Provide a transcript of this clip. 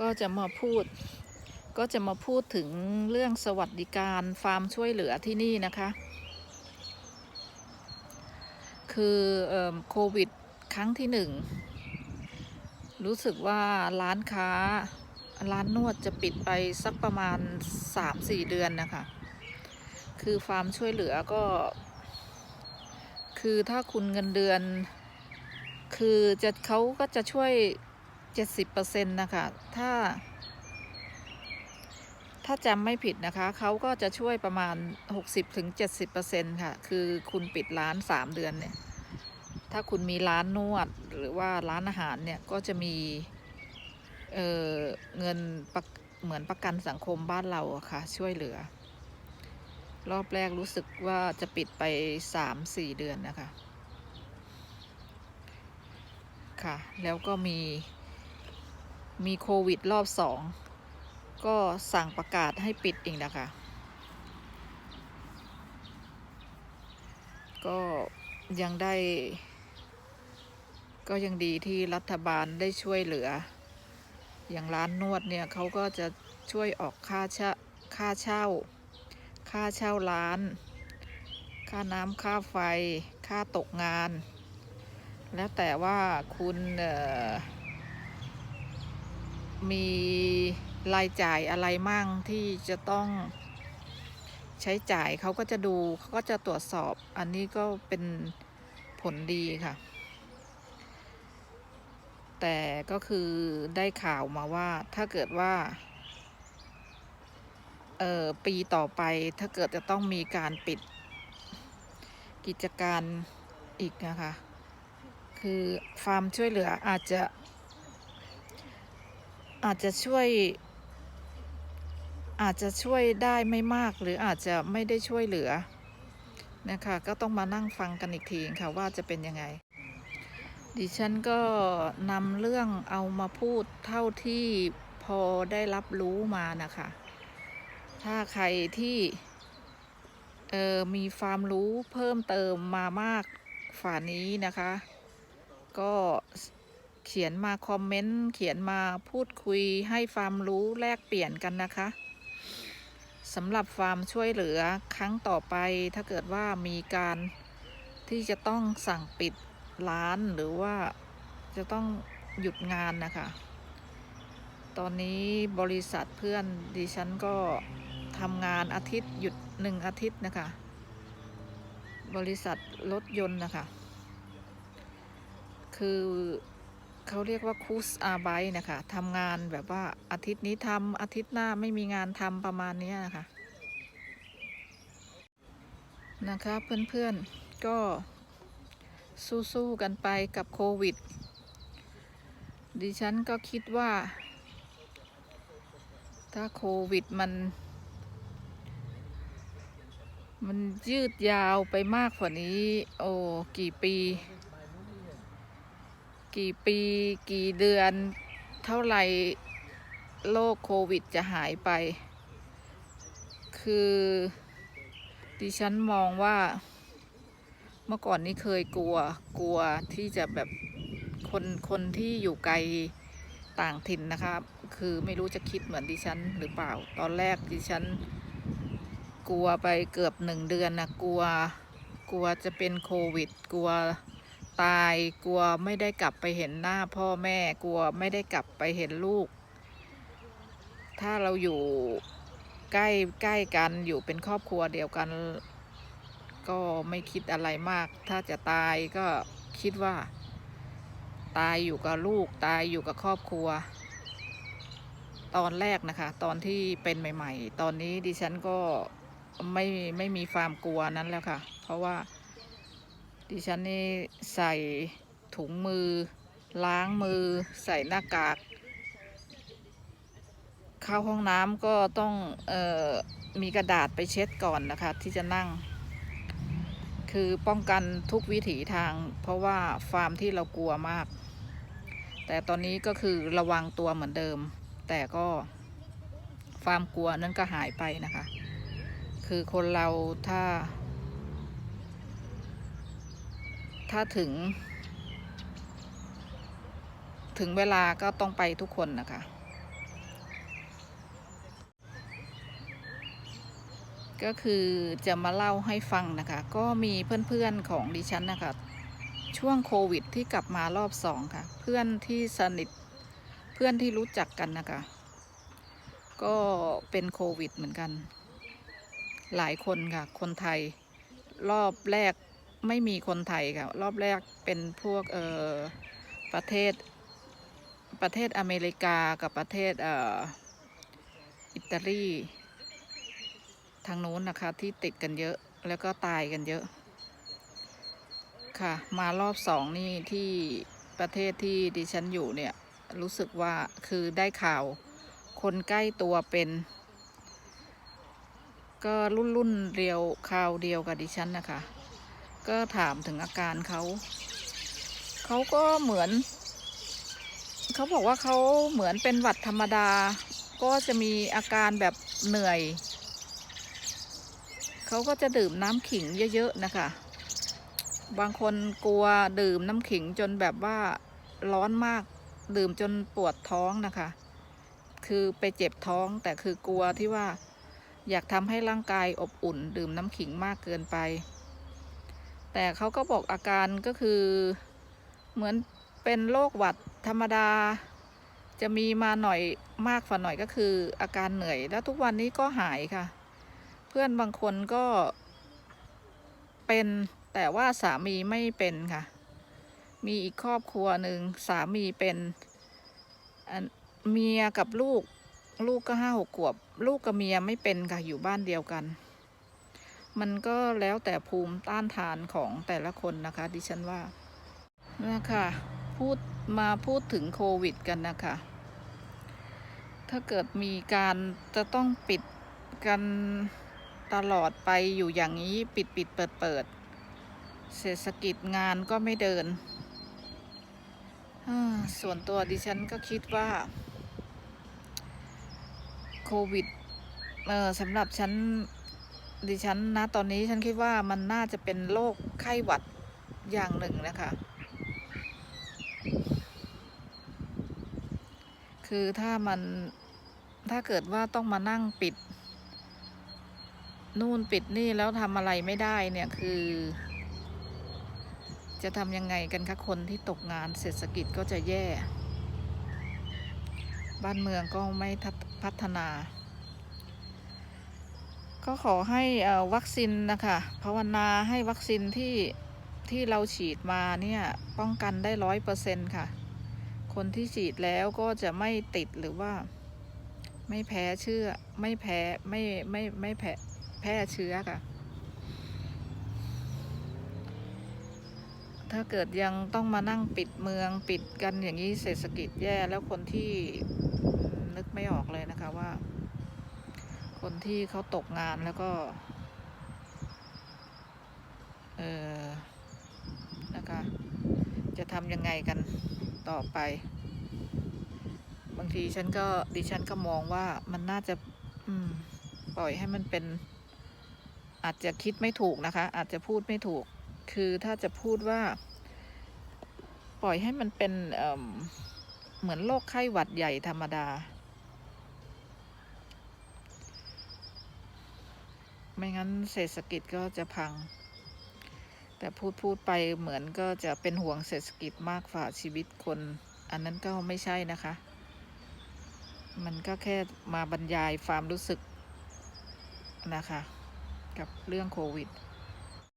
ก็จะมาพูดก็จะมาพูดถึงเรื่องสวัสดิการฟาร์มช่วยเหลือที่นี่นะคะ คือเอมโควิดครั้งที่หนึ่งรู้สึกว่าร้านค้าร้านนวดจะปิดไปสักประมาณ 3-4 เดือนนะคะ คือฟาร์มช่วยเหลือก็ คือถ้าคุณเงินเดือน คือจะเขาก็จะช่วย 70%นะคะ ถ้า ถ้าจำไม่ผิดนะคะ เขาก็จะช่วยประมาณ 60-70%ค่ะ คือคุณปิดร้าน 3 เดือนเนี่ย ถ้าคุณมีร้านนวดหรือว่าร้านอาหารเนี่ย ก็จะมีเอ่อเงินเหมือนประกันสังคมบ้านเราอะค่ะ ช่วยเหลือ รอบแรกรู้สึกว่าจะปิดไป 3-4 เดือนนะคะค่ะ แล้วก็มี มีโควิดรอบสอง ก็สั่งประกาศให้ปิดอีกนะคะ ก็ยังได้ ก็ยังดีที่รัฐบาลได้ช่วยเหลือ อย่างร้านนวดเนี่ยเขาก็จะช่วยออกค่าเช่าค่าเช่า ค่าเช่าร้าน ค่าน้ำค่าไฟ ค่าตกงาน แล้วแต่ว่าคุณเอ่อ มีรายจ่ายอะไรมั่งที่จะต้องใช้จ่ายเขาก็จะดูเขาก็จะตรวจสอบอันนี้ก็เป็นผลดีค่ะ แต่ก็คือได้ข่าวมาว่าถ้าเกิดว่าเออปีต่อไปถ้าเกิดจะต้องมีการปิดกิจการอีกนะคะ คือฟาร์มช่วยเหลืออาจจะ อาจจะช่วย อาจจะช่วยได้ไม่มากหรืออาจจะไม่ได้ช่วยเหลือนะคะก็ต้องมานั่งฟังกันอีกทีค่ะว่าจะเป็นยังไง ดิฉันก็นำเรื่องเอามาพูดเท่าที่พอได้รับรู้มานะคะ ถ้าใครที่เออมีความรู้เพิ่มเติมมามากฝ่านี้นะคะ ก็ เขียนมาคอมเมนต์เขียนมาพูดคุยให้ความรู้แลกเปลี่ยนกันนะคะสำหรับฟาร์มช่วยเหลือครั้งต่อไปถ้าเกิดว่ามีการที่จะต้องสั่งปิดร้านหรือว่าจะต้องหยุดงานนะคะ ตอนนี้บริษัทเพื่อนดิฉันก็ทำงานอาทิตย์หยุดหนึ่งอาทิตย์นะคะ บริษัทรถยนต์นะคะ คือ เขาเรียกว่าคูสอาไบนะคะทำงานแบบว่าอาทิตย์นี้ทำอาทิตย์หน้าไม่มีงานทำประมาณนี้นะคะ นะคะเพื่อนๆก็สู้ๆกันไปกับโควิด ดิฉันก็คิดว่า ถ้าโควิดมัน มันยืดยาวไปมากกว่านี้ โอ้ กี่ปี กี่ปีกี่เดือน เท่าไหร่โรคโควิดจะหายไป คือดิฉันมองว่าเมื่อก่อนนี้เคยกลัวกลัวที่จะแบบคนคนที่อยู่ไกลต่างถิ่นนะคะคือไม่รู้จะคิดเหมือนดิฉันหรือเปล่า ตอนแรกดิฉัน กลัวไปเกือบหนึ่งเดือนนะกลัว กลัวจะเป็นโควิด กลัว ตาย กลัวไม่ได้กลับไปเห็นหน้าพ่อแม่ กลัวไม่ได้กลับไปเห็นลูก ถ้าเราอยู่ใกล้ใกล้กันอยู่เป็นครอบครัวเดียวกัน ก็ไม่คิดอะไรมาก ถ้าจะตายก็คิดว่า ตายอยู่กับลูกตายอยู่กับครอบครัว ตอนแรกนะคะ ตอนที่เป็นใหม่ ๆ ตอนนี้ดิฉันก็ไม่ไม่มีความกลัวนั้นแล้วค่ะ เพราะว่า ดิฉันนี่ใส่ถุงมือ ล้างมือ ใส่หน้ากาก เข้าห้องน้ำก็ต้องออมีกระดาษไปเช็ดก่อนนะคะ ที่จะนั่ง คือป้องกันทุกวิถีทาง เพราะว่าฟาร์มที่เรากลัวมาก แต่ตอนนี้ก็คือระวังตัวเหมือนเดิม แต่ก็ความกลัวนั้นก็หายไปนะคะ คือคนเราถ้า ถ้าถึง ถึงเวลาก็ต้องไปทุกคนนะคะ ก็คือจะมาเล่าให้ฟังนะคะ ก็มีเพื่อนๆของดิฉันนะคะ ช่วงโควิดที่กลับมารอบสองค่ะ เพื่อนที่สนิทเพื่อนที่รู้จักกันนะคะ ก็เป็นโควิดเหมือนกัน หลายคนค่ะ คนไทยรอบแรก ไม่มีคนไทยค่ะ รอบแรกเป็นพวกเอ่อประเทศประเทศอเมริกากับประเทศเอ่ออิตาลีทางนู้นนะคะที่ติดกันเยอะแล้วก็ตายกันเยอะ ค่ะ มารอบสองนี่ที่ประเทศที่ดิฉันอยู่เนี่ย รู้สึกว่าคือได้ข่าว คนใกล้ตัวเป็น ก็รุ่นรุ่นเรียวคราวเดียวกับดิฉันนะคะ ก็ถามถึงอาการเขา เขาก็เหมือน เขาบอกว่าเขาเหมือนเป็นหวัดธรรมดา ก็จะมีอาการแบบเหนื่อย เขาก็จะดื่มน้ำขิงเยอะๆนะคะ บางคนกลัวดื่มน้ำขิงจนแบบว่าร้อนมาก ดื่มจนปวดท้องนะคะ คือไปเจ็บท้องแต่คือกลัวที่ว่าอยากทำให้ร่างกายอบอุ่น ดื่มน้ำขิงมากเกินไป แต่เขาก็บอกอาการก็คือเหมือนเป็นโรคหวัดธรรมดา จะมีมาหน่อยมากฝ่าหน่อยก็คืออาการเหนื่อย แล้วทุกวันนี้ก็หายค่ะ เพื่อนบางคนก็เป็นแต่ว่าสามีไม่เป็นค่ะ มีอีกครอบครัวหนึ่งสามีเป็นอันเมียกับลูก ลูกก็ห้าหกขวบ ลูกกับเมียไม่เป็นค่ะอยู่บ้านเดียวกัน มันก็แล้วแต่ภูมิต้านทานของแต่ละคนนะคะ ดิฉันว่านะคะพูดมาพูดถึงโควิดกันนะคะ ถ้าเกิดมีการจะต้องปิดกันตลอดไปอยู่อย่างนี้ปิดปิดเปิดเปิดเศรษฐกิจงานก็ไม่เดิน ส่วนตัวดิฉันก็คิดว่า โควิดเออสำหรับฉัน ดิฉันนะตอนนี้ฉันคิดว่ามันน่าจะเป็นโรคไข้หวัดอย่างหนึ่งนะคะ คือถ้ามันถ้าเกิดว่าต้องมานั่งปิด นู่นปิดนี่แล้วทำอะไรไม่ได้เนี่ยคือ จะทำยังไงกันคะคนที่ตกงานเศรษฐกิจก็จะแย่ บ้านเมืองก็ไม่พัฒนา ก็ขอให้วัคซีนนะคะภาวนาให้วัคซีนที่ที่เราฉีดมาเนี่ยป้องกันได้ร้อยเปอร์เซ็นค่ะ คนที่ฉีดแล้วก็จะไม่ติดหรือว่า ไม่แพ้เชื้อไม่แพ้ไม่ไม่ไม่แพ้แพร่เชื้อค่ะ ถ้าเกิดยังต้องมานั่งปิดเมืองปิดกันอย่างนี้เศรษฐกิจแย่แล้วคนที่นึกไม่ออกเลย ที่เขาตกงานแล้วก็เออนะคะ จะทำยังไงกันต่อไป บางทีฉันก็ดิฉันก็มองว่ามันน่าจะปล่อยให้มันเป็น อาจจะคิดไม่ถูกนะคะ อาจจะพูดไม่ถูก คือถ้าจะพูดว่า ปล่อยให้มันเป็นเอิ่มเหมือนโรคไข้หวัดใหญ่ธรรมดา ไม่งั้นเศรษฐกิจก็จะพัง แต่พูดพูดไปเหมือนก็จะเป็นห่วงเศรษฐกิจมากฝ่าชีวิตคน อันนั้นก็ไม่ใช่นะคะ มันก็แค่มาบรรยายความรู้สึกนะคะ กับเรื่องโควิด